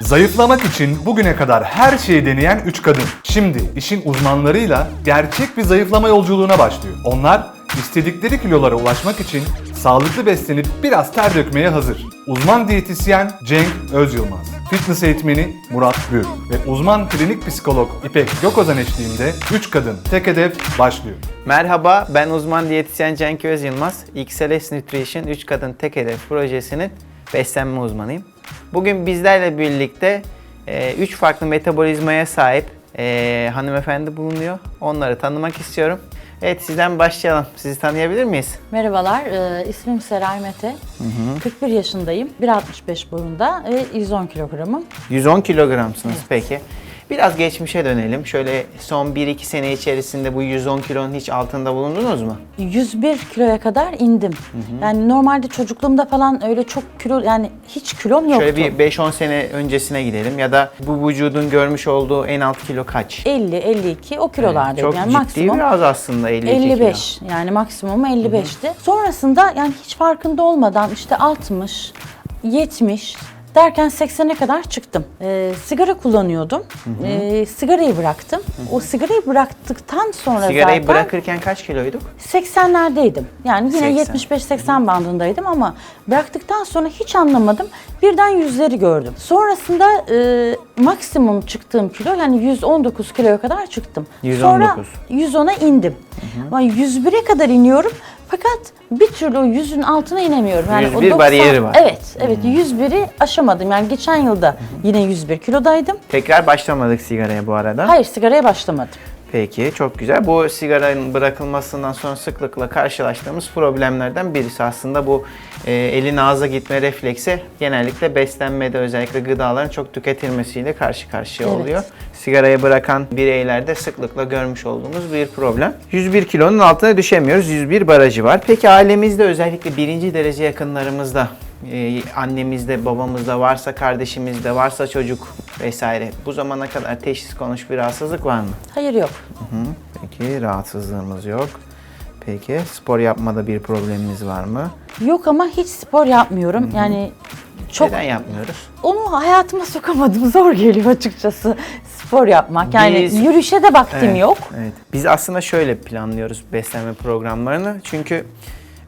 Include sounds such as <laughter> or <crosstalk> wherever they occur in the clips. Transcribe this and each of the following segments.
Zayıflamak için bugüne kadar her şeyi deneyen 3 kadın. Şimdi işin uzmanlarıyla gerçek bir zayıflama yolculuğuna başlıyor. Onlar istedikleri kilolara ulaşmak için sağlıklı beslenip biraz ter dökmeye hazır. Uzman diyetisyen Cenk Özyılmaz, fitness eğitmeni Murat Gür ve uzman klinik psikolog İpek Gökozan eşliğinde 3 kadın tek hedef başlıyor. Merhaba, ben uzman diyetisyen Cenk Öz Yılmaz. XLS Nutrition 3 Kadın Tek Hedef projesinin beslenme uzmanıyım. Bugün bizlerle birlikte 3 farklı metabolizmaya sahip e, hanımefendi bulunuyor. Onları tanımak istiyorum. Evet, sizden başlayalım. Sizi tanıyabilir miyiz? Merhabalar, e, ismim Seray Mete. 41 yaşındayım, 1.65 boyunda ve 110 kilogramım. 110 kilogramsınız peki. Biraz geçmişe dönelim. Şöyle son 1-2 sene içerisinde bu 110 kilonun hiç altında bulundunuz mu? 101 kiloya kadar indim. Yani normalde çocukluğumda falan öyle çok kilo, yani hiç kilom yoktu. Şöyle bir 5-10 sene öncesine gidelim ya da bu vücudun görmüş olduğu en alt kilo kaç? 50, 52 o kilolardaydım. Çok yani ciddi maksimum biraz aslında 52 55 yani maksimum 55'ti. Sonrasında yani hiç farkında olmadan işte 60, 70 derken 80'e kadar çıktım. Ee, sigara kullanıyordum. Ee, sigarayı bıraktım. O sigarayı bıraktıktan sonra. Sigarayı zaten bırakırken kaç kiloyduk? 80'lerdeydim. Yani yine 80. 75-80 bandındaydım ama bıraktıktan sonra hiç anlamadım. Birden yüzleri gördüm. Sonrasında e, maksimum çıktığım kilo yani 119 kiloya kadar çıktım. 119. Sonra 110'a indim. Ama 101'e kadar iniyorum. Fakat bir türlü o 100'ün altına inemiyorum. Yani o 101 bariyeri var. Evet, evet 101'i aşamadım. Yani geçen yılda yine 101 kilodaydım. Tekrar başlamadık sigaraya bu arada. Hayır sigaraya başlamadım. Peki çok güzel. Bu sigaranın bırakılmasından sonra sıklıkla karşılaştığımız problemlerden birisi aslında bu e, elin ağza gitme refleksi genellikle beslenmede özellikle gıdaların çok tüketilmesiyle karşı karşıya Evet. oluyor. Sigarayı bırakan bireylerde sıklıkla görmüş olduğumuz bir problem. 101 kilonun altına düşemiyoruz. 101 barajı var. Peki ailemizde özellikle birinci derece yakınlarımızda e, annemizde, babamızda varsa kardeşimizde, varsa çocuk vesaire bu zamana kadar teşhis konmuş bir rahatsızlık var mı? Hayır yok. Peki rahatsızlığımız yok. Peki spor yapmada bir problemimiz var mı? Yok ama hiç spor yapmıyorum. Yani çok Neden yapmıyoruz? onu hayatıma sokamadım. <laughs> Zor geliyor açıkçası spor yapmak. Yani Biz- yürüyüşe de vaktim Evet, yok. Evet. Biz aslında şöyle planlıyoruz beslenme programlarını. Çünkü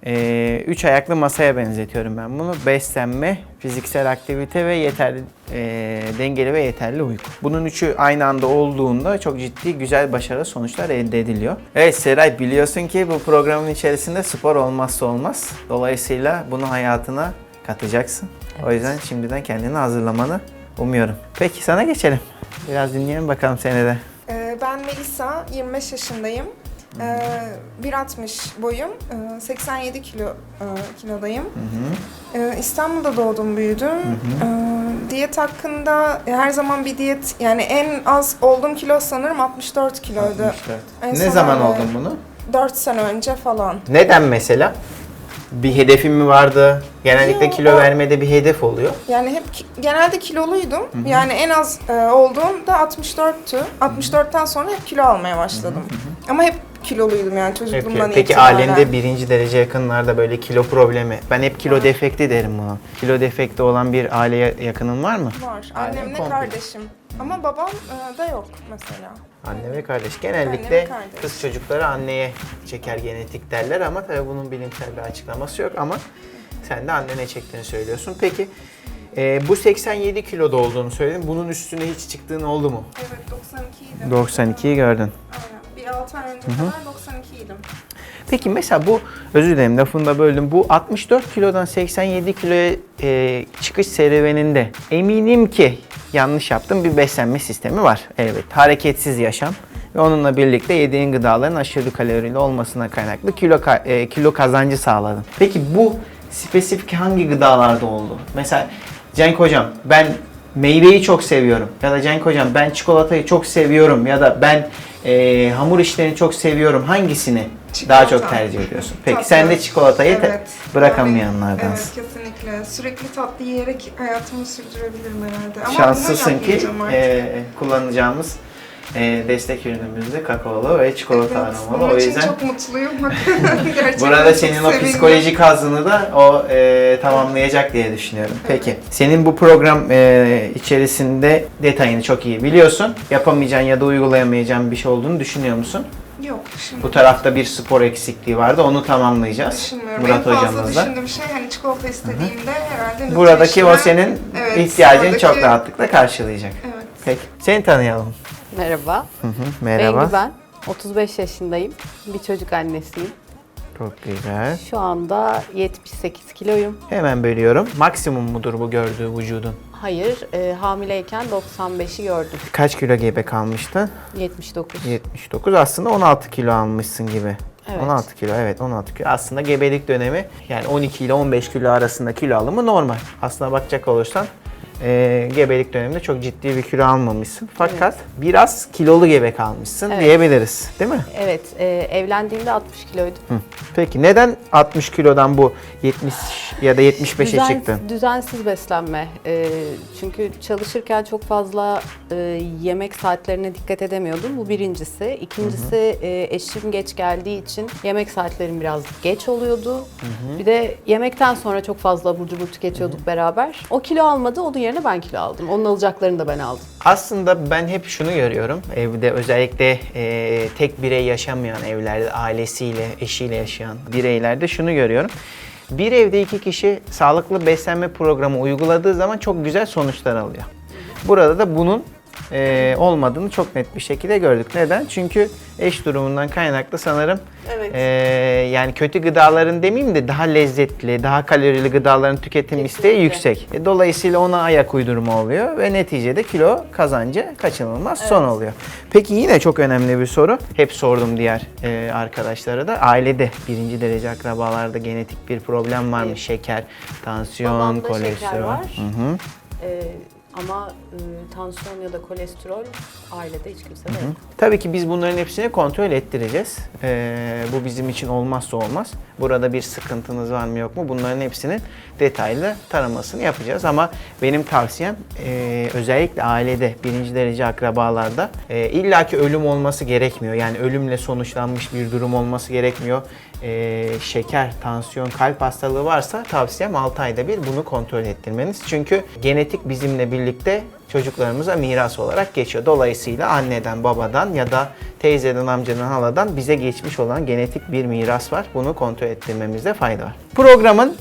e, üç ayaklı masaya benzetiyorum ben bunu. Beslenme, fiziksel aktivite ve yeterli e, dengeli ve yeterli uyku. Bunun üçü aynı anda olduğunda çok ciddi güzel başarılı sonuçlar elde ediliyor. Evet Seray biliyorsun ki bu programın içerisinde spor olmazsa olmaz. Dolayısıyla bunu hayatına katacaksın. O yüzden şimdiden kendini hazırlamanı umuyorum. Peki sana geçelim. Biraz dinleyelim bakalım seni de. Ee, Ben Melisa, 25 yaşındayım. Ee, 1.60 boyum, ee, 87 kilo e, kilodayım. Ee, İstanbul'da doğdum, büyüdüm. Ee, Diyet hakkında her zaman bir diyet, yani en az olduğum kilo sanırım 64 kiloydu. 64. En Ne son zaman öyle oldun bunu? 4 sene önce falan. Neden mesela? Bir hedefin mi vardı? Genellikle Yo, kilo o- vermede bir hedef oluyor. Yani hep ki- genelde kiloluydum. Yani en az e, olduğum da 64'tü. 64'ten sonra hep kilo almaya başladım. Ama hep kiloluydum yani çocukluğumdan Peki itibaren. ailende birinci derece yakınlarda böyle kilo problemi. Ben hep kilo defekti derim buna. Kilo defekti olan bir aile ya- yakının var mı? Var. Annemle komple. kardeşim. Ama babam e, da yok mesela. Anne ve kardeş. Anne Genellikle ve kardeş. kız çocukları anneye çeker genetik derler ama tabii bunun bilimsel bir açıklaması yok ama sen de annene çektiğini söylüyorsun. Peki e, bu 87 kiloda olduğunu söyledin. Bunun üstüne hiç çıktığın oldu mu? Evet 92'ydim. 92'yi gördün. Aynen. Bir 6 ay önce kadar 92'ydim. Peki mesela bu, özür dilerim lafını da böldüm. Bu 64 kilodan 87 kiloya e, çıkış serüveninde eminim ki yanlış yaptım bir beslenme sistemi var. Evet, hareketsiz yaşam ve onunla birlikte yediğin gıdaların aşırı kalorili olmasına kaynaklı kilo ka- e, kilo kazancı sağladın. Peki bu spesifik hangi gıdalarda oldu? Mesela Cenk hocam ben meyveyi çok seviyorum ya da Cenk hocam ben çikolatayı çok seviyorum ya da ben e, hamur işlerini çok seviyorum hangisini daha Çikolata. çok tercih ediyorsun? Peki Tatlı. sen de çikolatayı Evet. bırakamayanlardansın. Evet kesinlikle. Sürekli tatlı yiyerek hayatımı sürdürebilirim herhalde. Ama Şanslısın ki e, kullanacağımız e, destek ürünümüz de kakaolu ve çikolata Evet, aromalı. O yüzden çok mutluyum. <laughs> <laughs> Gerçekten burada çok senin o sevindim. psikolojik hazını da o e, tamamlayacak diye düşünüyorum. Peki. Senin bu program e, içerisinde detayını çok iyi biliyorsun. Yapamayacağın ya da uygulayamayacağın bir şey olduğunu düşünüyor musun? Yok, şimdi Bu tarafta bir spor eksikliği vardı. Onu tamamlayacağız. düşünmüyorum. Murat en fazla hocamızla. düşündüğüm şey hani çikolata istediğimde herhalde Buradaki o senin Evet, ihtiyacını çok oradaki- rahatlıkla karşılayacak. Evet. Peki. Seni tanıyalım. Merhaba. Hı hı, Merhaba. Bengü ben. 35 yaşındayım. Bir çocuk annesiyim. Çok güzel. Şu anda 78 kiloyum. Hemen bölüyorum. Maksimum mudur bu gördüğü vücudun? Hayır, e, hamileyken 95'i gördüm. Kaç kilo gebe kalmıştın? 79. 79. Aslında 16 kilo almışsın gibi. Evet. 16 kilo evet 16 kilo. Aslında gebelik dönemi yani 12 ile 15 kilo arasında kilo alımı normal. Aslına bakacak olursan e, gebelik döneminde çok ciddi bir kilo almamışsın. Fakat biraz kilolu gebe kalmışsın Evet. diyebiliriz değil mi? Evet, e, evlendiğimde 60 kiloydum. Hı. Peki neden 60 kilodan bu 70 ya da 75'e Düzen- çıktın? Düzensiz beslenme. E, çünkü çalışırken çok fazla e, yemek saatlerine dikkat edemiyordum. Bu birincisi. İkincisi e, eşim geç geldiği için yemek saatlerim biraz geç oluyordu. Bir de yemekten sonra çok fazla abur cubur tüketiyorduk beraber. O kilo almadı, onun yerine ben kilo aldım. Onun alacaklarını da ben aldım. Aslında ben hep şunu görüyorum. Evde özellikle e, tek birey yaşamayan evlerde ailesiyle, eşiyle yaşayan bireylerde şunu görüyorum. Bir evde iki kişi sağlıklı beslenme programı uyguladığı zaman çok güzel sonuçlar alıyor. Burada da bunun e, olmadığını çok net bir şekilde gördük. Neden? Çünkü eş durumundan kaynaklı sanırım Evet. e, yani kötü gıdaların demeyeyim de daha lezzetli, daha kalorili gıdaların tüketim isteği Kesinlikle. yüksek. E, Dolayısıyla ona ayak uydurma oluyor ve neticede kilo kazancı kaçınılmaz son oluyor. Peki yine çok önemli bir soru. Hep sordum diğer e, arkadaşlara da. Ailede birinci derece akrabalarda genetik bir problem var mı? Evet. Şeker, tansiyon, Babamda şeker kolesterol. var. Hı hı. Ee, ama e, tansiyon ya da kolesterol ailede hiç kimse de yok. Tabii ki biz bunların hepsini kontrol ettireceğiz. Ee, bu bizim için olmazsa olmaz. Burada bir sıkıntınız var mı yok mu? Bunların hepsinin detaylı taramasını yapacağız. Ama benim tavsiyem e, özellikle ailede birinci derece akrabalarda e, illaki ölüm olması gerekmiyor. Yani ölümle sonuçlanmış bir durum olması gerekmiyor. E, şeker, tansiyon, kalp hastalığı varsa tavsiyem 6 ayda bir bunu kontrol ettirmeniz. Çünkü genetik bizimle birlikte çocuklarımıza miras olarak geçiyor. Dolayısıyla anneden, babadan ya da teyzeden, amcadan, haladan bize geçmiş olan genetik bir miras var. Bunu kontrol ettirmemizde fayda var. Programın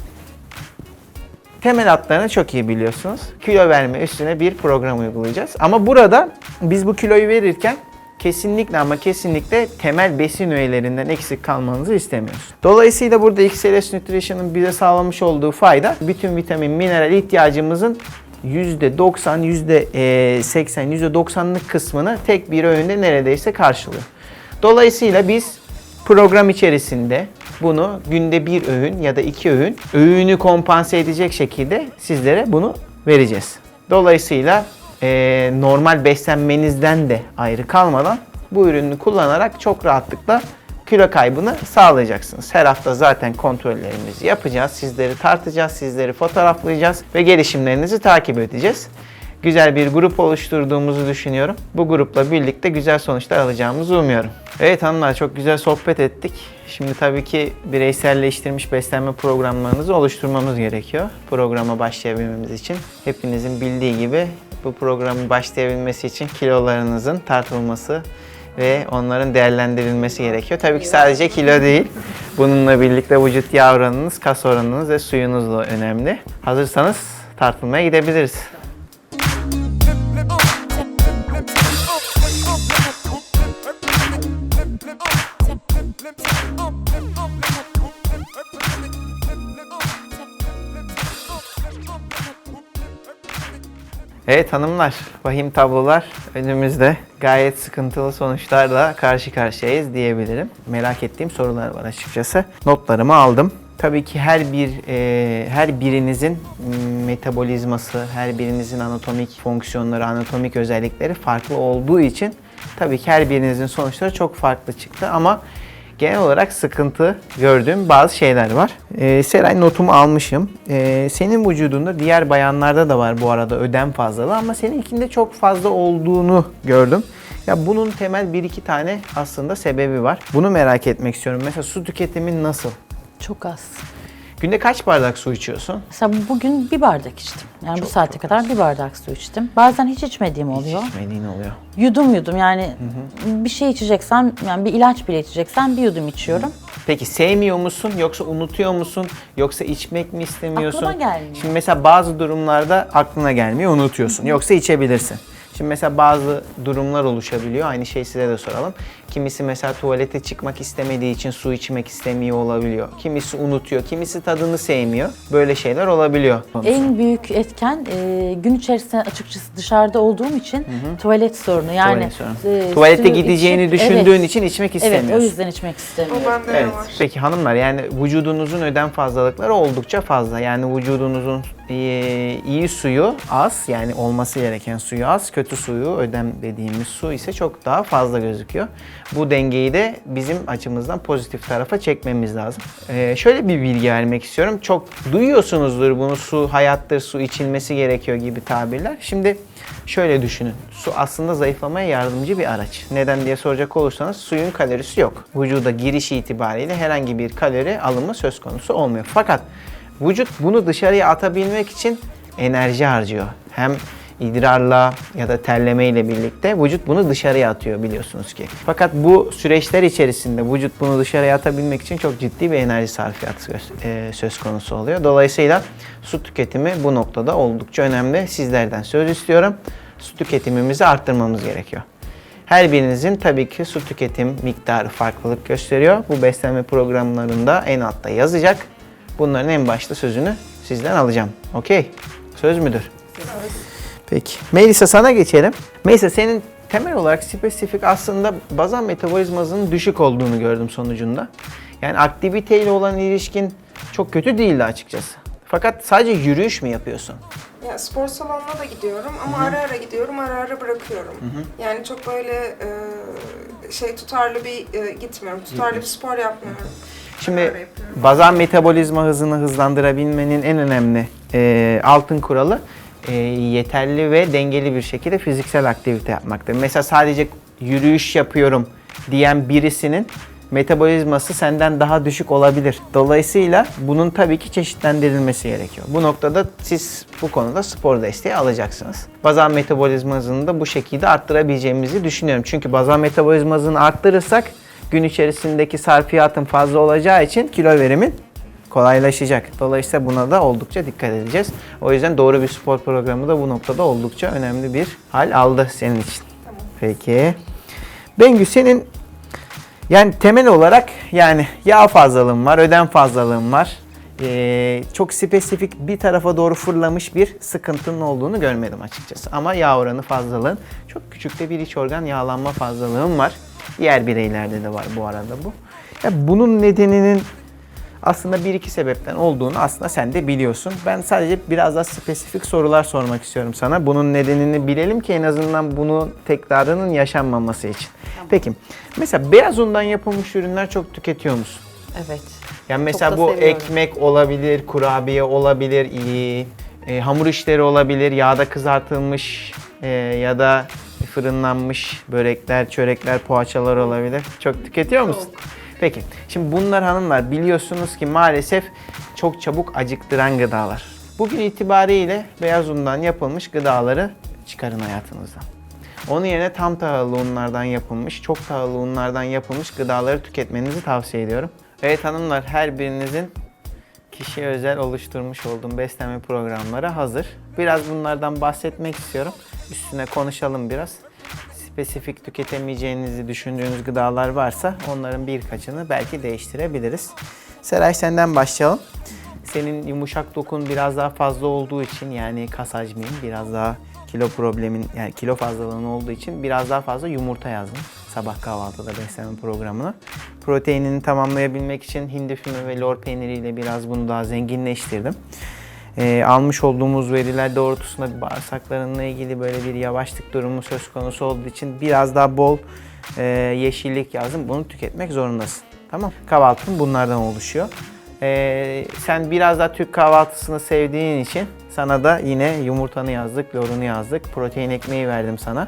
temel hatlarını çok iyi biliyorsunuz. Kilo verme üstüne bir program uygulayacağız. Ama burada biz bu kiloyu verirken kesinlikle ama kesinlikle temel besin öğelerinden eksik kalmanızı istemiyoruz. Dolayısıyla burada XLS Nutrition'ın bize sağlamış olduğu fayda bütün vitamin, mineral ihtiyacımızın %90, %80, %90'lık kısmını tek bir öğünde neredeyse karşılıyor. Dolayısıyla biz program içerisinde bunu günde bir öğün ya da iki öğün öğünü kompanse edecek şekilde sizlere bunu vereceğiz. Dolayısıyla eee, normal beslenmenizden de ayrı kalmadan bu ürünü kullanarak çok rahatlıkla kilo kaybını sağlayacaksınız. Her hafta zaten kontrollerimizi yapacağız. Sizleri tartacağız, sizleri fotoğraflayacağız ve gelişimlerinizi takip edeceğiz. Güzel bir grup oluşturduğumuzu düşünüyorum. Bu grupla birlikte güzel sonuçlar alacağımızı umuyorum. Evet hanımlar çok güzel sohbet ettik. Şimdi tabii ki bireyselleştirilmiş beslenme programlarınızı oluşturmamız gerekiyor. Programa başlayabilmemiz için. Hepinizin bildiği gibi bu programın başlayabilmesi için kilolarınızın tartılması ve onların değerlendirilmesi gerekiyor. Tabii ki sadece kilo değil. Bununla birlikte vücut yağ oranınız, kas oranınız ve suyunuz da önemli. Hazırsanız tartılmaya gidebiliriz. Evet hanımlar, vahim tablolar önümüzde. Gayet sıkıntılı sonuçlarla karşı karşıyayız diyebilirim. Merak ettiğim sorular var açıkçası. Notlarımı aldım. Tabii ki her bir e, her birinizin metabolizması, her birinizin anatomik fonksiyonları, anatomik özellikleri farklı olduğu için tabii ki her birinizin sonuçları çok farklı çıktı ama genel olarak sıkıntı gördüğüm bazı şeyler var. Ee, Seray notumu almışım. Ee, senin vücudunda diğer bayanlarda da var bu arada ödem fazlalığı ama seninkinde çok fazla olduğunu gördüm. Ya bunun temel bir iki tane aslında sebebi var. Bunu merak etmek istiyorum. Mesela su tüketimin nasıl? Çok az. Günde kaç bardak su içiyorsun? Mesela bugün bir bardak içtim. Yani bu saate kadar bir bardak su içtim. Bazen hiç içmediğim oluyor. Hiç içmediğin oluyor. Yudum yudum yani bir şey içeceksem yani bir ilaç bile içeceksem bir yudum içiyorum. Peki sevmiyor musun yoksa unutuyor musun yoksa içmek mi istemiyorsun? Aklıma gelmiyor. Şimdi mesela bazı durumlarda aklına gelmiyor unutuyorsun yoksa içebilirsin. Şimdi mesela bazı durumlar oluşabiliyor. Aynı şeyi size de soralım. Kimisi mesela tuvalete çıkmak istemediği için su içmek istemiyor olabiliyor. Kimisi unutuyor, kimisi tadını sevmiyor. Böyle şeyler olabiliyor. En büyük etken e, gün içerisinde açıkçası dışarıda olduğum için tuvalet sorunu. Yani Tuvalet sorunu. e, Tuvalete suyu gideceğini içip- düşündüğün evet, için içmek Evet istemiyorsun. o yüzden içmek O istemiyorum. bende de Evet. var. Peki hanımlar yani vücudunuzun ödem fazlalıkları oldukça fazla. Yani vücudunuzun iyi, iyi suyu az yani olması gereken suyu az, kötü suyu ödem dediğimiz su ise çok daha fazla gözüküyor. Bu dengeyi de bizim açımızdan pozitif tarafa çekmemiz lazım. Ee, şöyle bir bilgi vermek istiyorum. Çok duyuyorsunuzdur bunu su hayattır, su içilmesi gerekiyor gibi tabirler. Şimdi şöyle düşünün. Su aslında zayıflamaya yardımcı bir araç. Neden diye soracak olursanız suyun kalorisi yok. Vücuda girişi itibariyle herhangi bir kalori alımı söz konusu olmuyor. Fakat vücut bunu dışarıya atabilmek için enerji harcıyor. Hem idrarla ya da terleme ile birlikte vücut bunu dışarıya atıyor biliyorsunuz ki. Fakat bu süreçler içerisinde vücut bunu dışarıya atabilmek için çok ciddi bir enerji sarfiyatı söz, e, söz konusu oluyor. Dolayısıyla su tüketimi bu noktada oldukça önemli. Sizlerden söz istiyorum. Su tüketimimizi arttırmamız gerekiyor. Her birinizin tabii ki su tüketim miktarı farklılık gösteriyor. Bu beslenme programlarında en altta yazacak. Bunların en başta sözünü sizden alacağım. Okey. Söz müdür? Peki. Melisa sana geçelim. Melisa senin temel olarak spesifik aslında bazal metabolizmasının düşük olduğunu gördüm sonucunda. Yani aktiviteyle olan ilişkin çok kötü değildi açıkçası. Fakat sadece yürüyüş mü yapıyorsun? Ya spor salonuna da gidiyorum ama ara ara gidiyorum, ara ara bırakıyorum. Yani çok böyle e, şey tutarlı bir e, gitmiyorum. Tutarlı bir spor yapmıyorum. Şimdi bazal metabolizma hızını hızlandırabilmenin en önemli e, altın kuralı e, yeterli ve dengeli bir şekilde fiziksel aktivite yapmaktır. Mesela sadece yürüyüş yapıyorum diyen birisinin metabolizması senden daha düşük olabilir. Dolayısıyla bunun tabii ki çeşitlendirilmesi gerekiyor. Bu noktada siz bu konuda spor desteği alacaksınız. Bazal metabolizma hızını da bu şekilde arttırabileceğimizi düşünüyorum. Çünkü bazal metabolizma hızını arttırırsak gün içerisindeki sarfiyatın fazla olacağı için kilo verimin kolaylaşacak. Dolayısıyla buna da oldukça dikkat edeceğiz. O yüzden doğru bir spor programı da bu noktada oldukça önemli bir hal aldı senin için. Peki. Bengü senin yani temel olarak yani yağ fazlalığın var, ödem fazlalığın var. Ee, çok spesifik bir tarafa doğru fırlamış bir sıkıntının olduğunu görmedim açıkçası. Ama yağ oranı fazlalığın çok küçük de bir iç organ yağlanma fazlalığın var. Diğer bireylerde de var bu arada bu. Ya bunun nedeninin aslında bir iki sebepten olduğunu aslında sen de biliyorsun. Ben sadece biraz daha spesifik sorular sormak istiyorum sana. Bunun nedenini bilelim ki en azından bunu tekrarının yaşanmaması için. Peki mesela beyaz undan yapılmış ürünler çok tüketiyor musun? Evet. Yani mesela bu seviyorum. ekmek olabilir, kurabiye olabilir, iyi, e, hamur işleri olabilir, yağda kızartılmış e, ya da fırınlanmış börekler, çörekler, poğaçalar olabilir. Çok tüketiyor musun? Peki. Şimdi bunlar hanımlar biliyorsunuz ki maalesef çok çabuk acıktıran gıdalar. Bugün itibariyle beyaz undan yapılmış gıdaları çıkarın hayatınızdan. Onun yerine tam tahıllı unlardan yapılmış, çok tahıllı unlardan yapılmış gıdaları tüketmenizi tavsiye ediyorum. Evet hanımlar her birinizin kişiye özel oluşturmuş olduğum beslenme programları hazır. Biraz bunlardan bahsetmek istiyorum. Üstüne konuşalım biraz. Spesifik tüketemeyeceğinizi düşündüğünüz gıdalar varsa onların birkaçını belki değiştirebiliriz. Seray senden başlayalım. Senin yumuşak dokun biraz daha fazla olduğu için yani kas hacmin biraz daha kilo problemin yani kilo fazlalığın olduğu için biraz daha fazla yumurta yazdım sabah kahvaltıda beslenme programına. Proteinini tamamlayabilmek için hindi füme ve lor peyniriyle biraz bunu daha zenginleştirdim. Ee, almış olduğumuz veriler doğrultusunda bağırsaklarınla ilgili böyle bir yavaşlık durumu söz konusu olduğu için biraz daha bol e, yeşillik yazdım. Bunu tüketmek zorundasın. Tamam. Kahvaltın bunlardan oluşuyor. Ee, sen biraz daha Türk kahvaltısını sevdiğin için sana da yine yumurtanı yazdık, lorunu yazdık. Protein ekmeği verdim sana.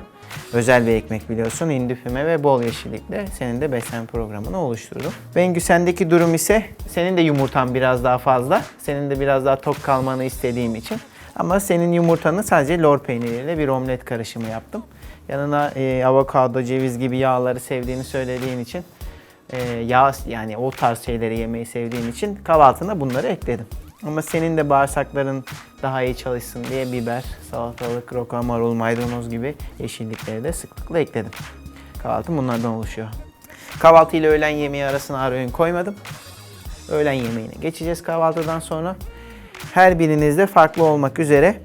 Özel bir ekmek biliyorsun. Hindi füme ve bol yeşillikle senin de beslenme programını oluşturdum. Bengü sendeki durum ise senin de yumurtan biraz daha fazla. Senin de biraz daha tok kalmanı istediğim için. Ama senin yumurtanı sadece lor peyniriyle bir omlet karışımı yaptım. Yanına e, avokado, ceviz gibi yağları sevdiğini söylediğin için e, yağ yani o tarz şeyleri yemeyi sevdiğin için kahvaltına bunları ekledim. Ama senin de bağırsakların daha iyi çalışsın diye biber, salatalık, roka, marul, maydanoz gibi yeşillikleri de sıklıkla ekledim. Kahvaltım bunlardan oluşuyor. Kahvaltı ile öğlen yemeği arasına ara öğün koymadım. Öğlen yemeğine geçeceğiz kahvaltıdan sonra. Her birinizde farklı olmak üzere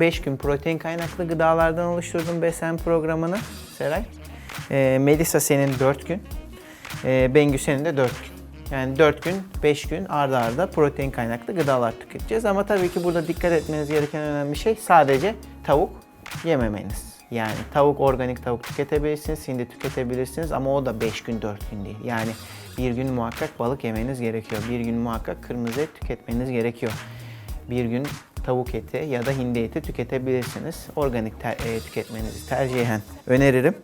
5 gün protein kaynaklı gıdalardan oluşturdum beslenme programını Seray. Ee, Melisa senin 4 gün. Ee, Bengü senin de 4 gün. Yani 4 gün, 5 gün arda arda protein kaynaklı gıdalar tüketeceğiz. Ama tabii ki burada dikkat etmeniz gereken önemli şey sadece tavuk yememeniz. Yani tavuk, organik tavuk tüketebilirsiniz, hindi tüketebilirsiniz ama o da 5 gün, 4 gün değil. Yani bir gün muhakkak balık yemeniz gerekiyor. Bir gün muhakkak kırmızı et tüketmeniz gerekiyor. Bir gün tavuk eti ya da hindi eti tüketebilirsiniz. Organik ter- e, tüketmenizi tercihen öneririm.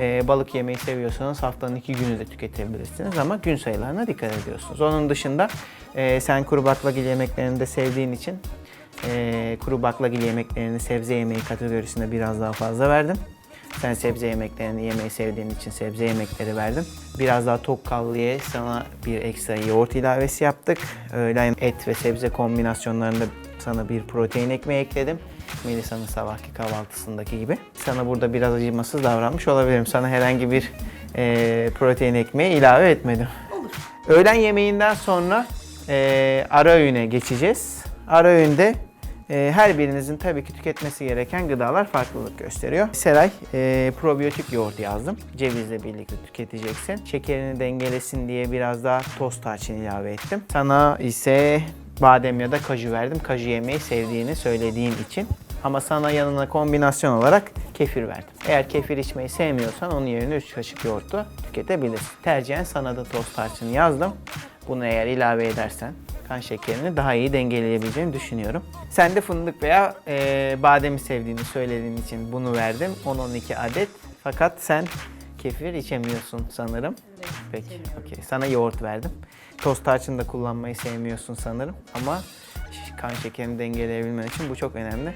E, balık yemeyi seviyorsanız haftanın iki günü de tüketebilirsiniz ama gün sayılarına dikkat ediyorsunuz. Onun dışında e, sen kuru baklagil yemeklerini de sevdiğin için e, kuru baklagil yemeklerini sebze yemeği kategorisinde biraz daha fazla verdim. Sen sebze yemeklerini yemeyi sevdiğin için sebze yemekleri verdim. Biraz daha tok kal diye sana bir ekstra yoğurt ilavesi yaptık. Öğlen et ve sebze kombinasyonlarında sana bir protein ekmeği ekledim. Melisa'nın sabahki kahvaltısındaki gibi. Sana burada biraz acımasız davranmış olabilirim. Sana herhangi bir e, protein ekmeği ilave etmedim. Öğlen yemeğinden sonra e, ara öğüne geçeceğiz. Ara öğünde e, her birinizin tabii ki tüketmesi gereken gıdalar farklılık gösteriyor. Seray, e, probiyotik yoğurt yazdım. Cevizle birlikte tüketeceksin. Şekerini dengelesin diye biraz daha toz tarçın ilave ettim. Sana ise badem ya da kaju verdim. Kaju yemeyi sevdiğini söylediğim için. Ama sana yanına kombinasyon olarak kefir verdim. Eğer kefir içmeyi sevmiyorsan onun yerine 3 kaşık yoğurtu tüketebilirsin. Tercihen sana da toz tarçın yazdım. Bunu eğer ilave edersen kan şekerini daha iyi dengeleyebileceğini düşünüyorum. Sen de fındık veya e, bademi sevdiğini söylediğin için bunu verdim. 10-12 adet. Fakat sen kefir içemiyorsun sanırım. Peki, okey. Sana yoğurt verdim. Toz tarçın da kullanmayı sevmiyorsun sanırım. Ama kan şekerini dengeleyebilmen için bu çok önemli.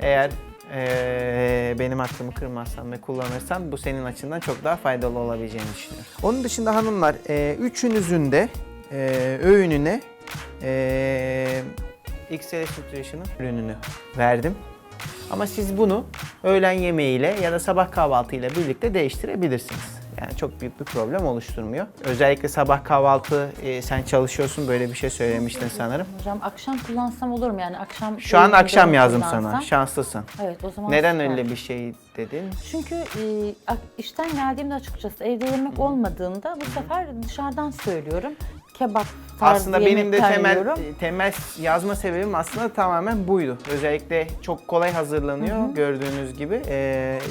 Eğer eee, benim aklımı kırmazsan ve kullanırsan bu senin açından çok daha faydalı olabileceğini düşünüyorum. Onun dışında hanımlar eee, üçünüzün de eee, öğününe eee XLS Nutrition'ın ürününü verdim. Ama siz bunu öğlen yemeğiyle ya da sabah kahvaltıyla birlikte değiştirebilirsiniz. Yani çok büyük bir problem oluşturmuyor. Özellikle sabah kahvaltı e, sen çalışıyorsun böyle bir şey söylemiştin sanırım. Hocam akşam kullansam olur mu? Yani akşam Şu an akşam yazdım kullansam? sana. Şanslısın. Evet o zaman Neden süper. öyle bir şey dedin? Çünkü e, işten geldiğimde açıkçası evde yemek olmadığında bu sefer dışarıdan söylüyorum. Kebap tarzı Aslında benim de yemekler temel yiyorum. temel yazma sebebim aslında tamamen buydu. Özellikle çok kolay hazırlanıyor gördüğünüz gibi.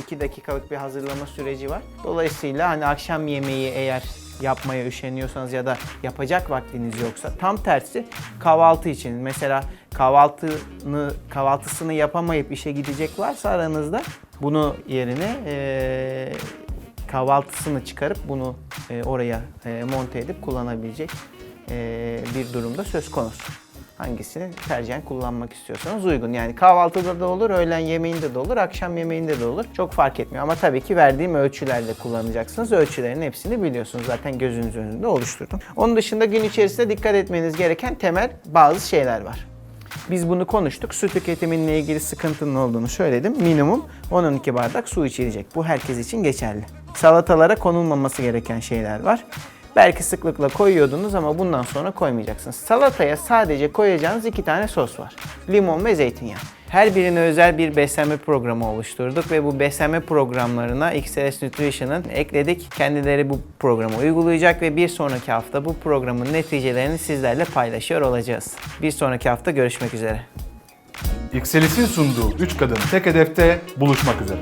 2 dakikalık bir hazırlama süreci var. Dolayısıyla hani akşam yemeği eğer yapmaya üşeniyorsanız ya da yapacak vaktiniz yoksa tam tersi kahvaltı için mesela kahvaltını kahvaltısını yapamayıp işe gidecek varsa aranızda bunu yerine eee, kahvaltısını çıkarıp bunu e, oraya e, monte edip kullanabilecek e, bir durumda söz konusu. Hangisini tercihen kullanmak istiyorsanız uygun. Yani kahvaltıda da olur, öğlen yemeğinde de olur, akşam yemeğinde de olur. Çok fark etmiyor ama tabii ki verdiğim ölçülerde kullanacaksınız. Ölçülerin hepsini biliyorsunuz. Zaten gözünüz önünde oluşturdum. Onun dışında gün içerisinde dikkat etmeniz gereken temel bazı şeyler var. Biz bunu konuştuk. Su tüketiminle ilgili sıkıntının olduğunu söyledim. Minimum 10-12 bardak su içilecek. Bu herkes için geçerli. Salatalara konulmaması gereken şeyler var. Belki sıklıkla koyuyordunuz ama bundan sonra koymayacaksınız. Salataya sadece koyacağınız iki tane sos var. Limon ve zeytinyağı. Her birine özel bir beslenme programı oluşturduk ve bu beslenme programlarına XLS Nutrition'ın ekledik. Kendileri bu programı uygulayacak ve bir sonraki hafta bu programın neticelerini sizlerle paylaşıyor olacağız. Bir sonraki hafta görüşmek üzere. XLS'in sunduğu 3 kadın tek hedefte buluşmak üzere.